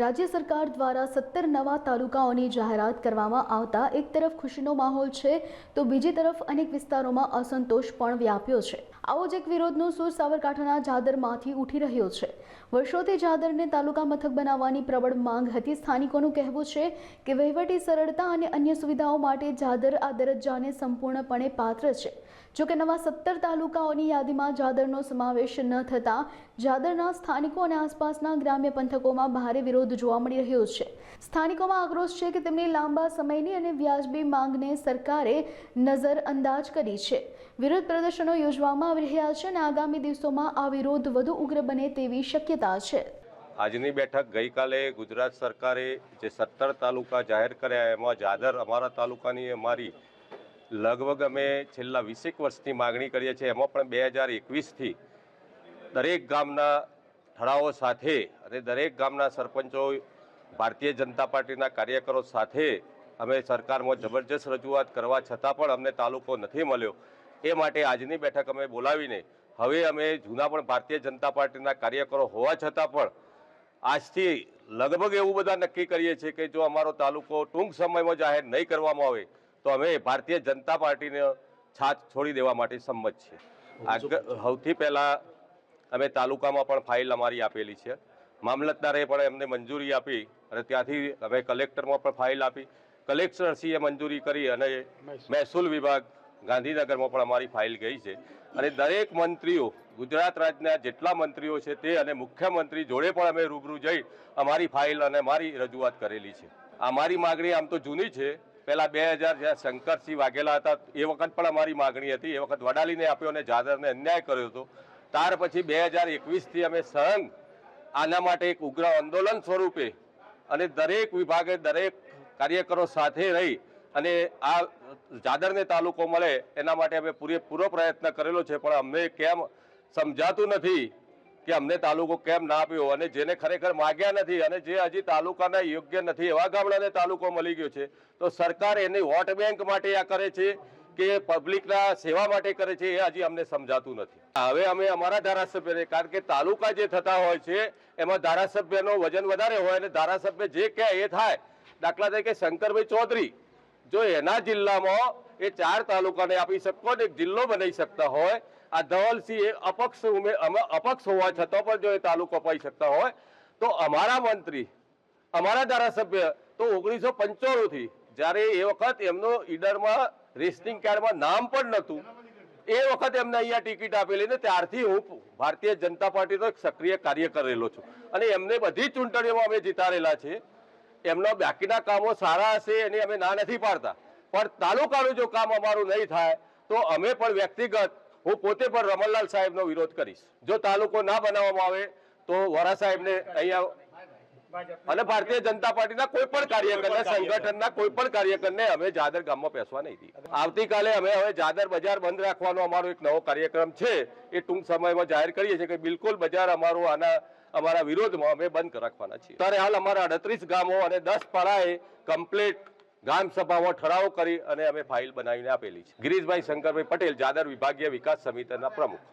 રાજ્ય સરકાર દ્વારા સત્તર નવા તાલુકાઓની જાહેરાત કરવામાં આવતા એક તરફ ખુશીનો માહોલ છે, તો બીજી તરફ અનેક વિસ્તારોમાં અસંતોષ પણ વ્યાપ્યો છે. આવો જ એક વિરોધનો સૂર સાબરકાંઠાના જાદરમાંથી ઉઠી રહ્યો છે. વર્ષોથી જાદરને તાલુકા મથક બનાવવાની પ્રબળ માંગ હતી. સ્થાનિકોનું કહેવું છે કે વહીવટી સરળતા અને અન્ય સુવિધાઓ માટે જાદર આ દરજ્જાને સંપૂર્ણપણે પાત્ર છે. જોકે નવા સત્તર તાલુકાઓની યાદીમાં જાદરનો સમાવેશ ન થતાં જાદરના સ્થાનિકો અને આસપાસના ગ્રામ્ય પંથકોમાં ભારે વિરોધ જોવા મળી રહ્યો છે. સ્થાનિકોમાં આક્રોશ છે કે તેમની લાંબા સમયની અને વ્યાજબી માંગને સરકારે નજરઅંદાજ કરી છે. વિરોધ પ્રદર્શનો યોજવામાં આવી રહ્યા છે અને આગામી દિવસોમાં આ વિરોધ વધુ ઉગ્ર બને તેવી શક્યતા છે. આજની બેઠક ગઈકાલે ગુજરાત સરકારે જે સત્તર તાલુકા જાહેર કર્યા એમાં જાદર અમારા તાલુકાની અમારી લગભગ અમે છેલ્લા વીસેક વર્ષથી માગણી કરીએ છીએ. એમાં પણ બે હજાર એકવીસથી દરેક ગામના ઠરાવો સાથે અને દરેક ગામના સરપંચો ભારતીય જનતા પાર્ટીના કાર્યકરો સાથે અમે સરકારમાં જબરજસ્ત રજૂઆત કરવા છતાં પણ અમને તાલુકો નથી મળ્યો. એ માટે આજની બેઠક અમે બોલાવીને હવે અમે જૂના પણ ભારતીય જનતા પાર્ટીના કાર્યકરો હોવા છતાં પણ આજથી લગભગ એવું બધા નક્કી કરીએ છીએ કે જો અમારો તાલુકો ટૂંક સમયમાં જાહેર નહીં કરવામાં આવે તો અમે ભારતીય જનતા પાર્ટીને છાત છોડી દેવા માટે સંમત છીએ. સૌથી પહેલાં અમે તાલુકામાં પણ ફાઇલ અમારી આપેલી છે. મામલતદારે પણ એમને મંજૂરી આપી અને ત્યાંથી અમે કલેક્ટરમાં પણ ફાઇલ આપી. કલેક્ટરશ્રીએ મંજૂરી કરી અને મહેસૂલ. વિભાગ ગાંધીનગરમાં પણ અમારી ફાઇલ ગઈ છે. અને દરેક મંત્રીઓ ગુજરાત રાજ્યના જેટલા મંત્રીઓ છે તે અને મુખ્યમંત્રી જોડે પણ અમે રૂબરૂ જઈ અમારી ફાઇલ અને મારી રજૂઆત કરેલી છે. અમારી માગણી આમ તો જૂની છે. પહેલા બે હજાર જ્યાં શંકરસિંહ વાઘેલા હતા એ વખત પણ અમારી માગણી હતી. એ વખત વડાલીને આપ્યો અને જાદરને અન્યાય કર્યો હતો. ત્યાર પછી બે હજાર એકવીસથી અમે સંઘ આના માટે એક ઉગ્ર આંદોલન સ્વરૂપે અને દરેક વિભાગે દરેક કાર્યકરો સાથે રહી અને આ જાદરને તાલુકો મળે એના માટે અમે પૂરેપૂરો પ્રયત્ન કરેલો છે, પણ અમને કેમ સમજાતું નથી કે અમને તાલુકો કેમ ના આપ્યો અને જેને ખરેખર માગ્યા નથી અને જે હજી તાલુકાના યોગ્ય નથી, એવા ગામડાને તાલુકો મળી ગયો છે. તો સરકાર એની વોટ બેંક માટે આ કરે છે કે પબ્લિકના સેવા માટે કરે છે એ હજી અમને સમજાતું નથી. હવે અમે અમારા ધારાસભ્યને, કારણ કે તાલુકા જે થતા હોય છે, એમાં ધારાસભ્યનો વજન વધારે હોય અને ધારાસભ્ય જે કહે એ થાય. દાખલા તરીકે શંકરભાઈ ચૌધરી, જો એના જિલ્લામાં એ ચાર તાલુકાને આપી શકો ને એક જિલ્લો બનાવી શકતા હોય, આ ધવલસિંહ એ અપક્ષ ઉમે અપક્ષ હોવા છતાં પણ જો એ તાલુકો અપાઈ શકતા હોય, તો અમારા મંત્રી, અમારા ધારાસભ્ય તો ઓગણીસો પંચાણુંથી જ્યારે એ વખત એમનો ઈડરમાં રેશનિંગ કાર્ડમાં નામ પણ નહોતું, એ વખત એમને અહીંયા ટિકિટ આપેલી ને ત્યારથી હું ભારતીય જનતા પાર્ટીનો એક સક્રિય કાર્ય કરેલો છું. અને એમને બધી ચૂંટણીઓમાં અમે જીતાડેલા છે. એમના બાકીના કામો સારા હશે એની અમે ના નથી પાડતા. પણ તાલુકાનું જો કામ અમારું નહીં થાય, તો અમે પણ વ્યક્તિગત હું પોતે પણ રમણલાલ સાહેબનો વિરોધ કરીશ. જો તાલુકો ના બનાવવામાં આવે, તો વરા સાહેબને અહીંયા અને ભારતીય જનતા પાર્ટીના કોઈ પણ કાર્યકરને સંગઠનના કોઈ પણ કાર્યકરને અમે જાદર ગામમાં પેસવા નહીં દઈએ. આવતીકાલે અમે હવે જાદર બજાર બંધ રાખવાનો અમારો એક નવો કાર્યક્રમ છે એ ટૂંક સમયમાં જાહેર કરીએ છીએ કે બિલકુલ બજાર અમારું આના અમારા વિરોધમાં અમે બંધ રાખવાના છીએ. ત્યારે હાલ અમારા અડત્રીસ ગામો અને દસ પાડાએ કમ્પ્લીટ ગામ સભામાં ઠરાવ કરી અને અમે ફાઇલ બનાવીને આપેલી છે. ગિરીશભાઈ શંકરભાઈ પટેલ જાદર વિભાગીય વિકાસ સમિતિના પ્રમુખ.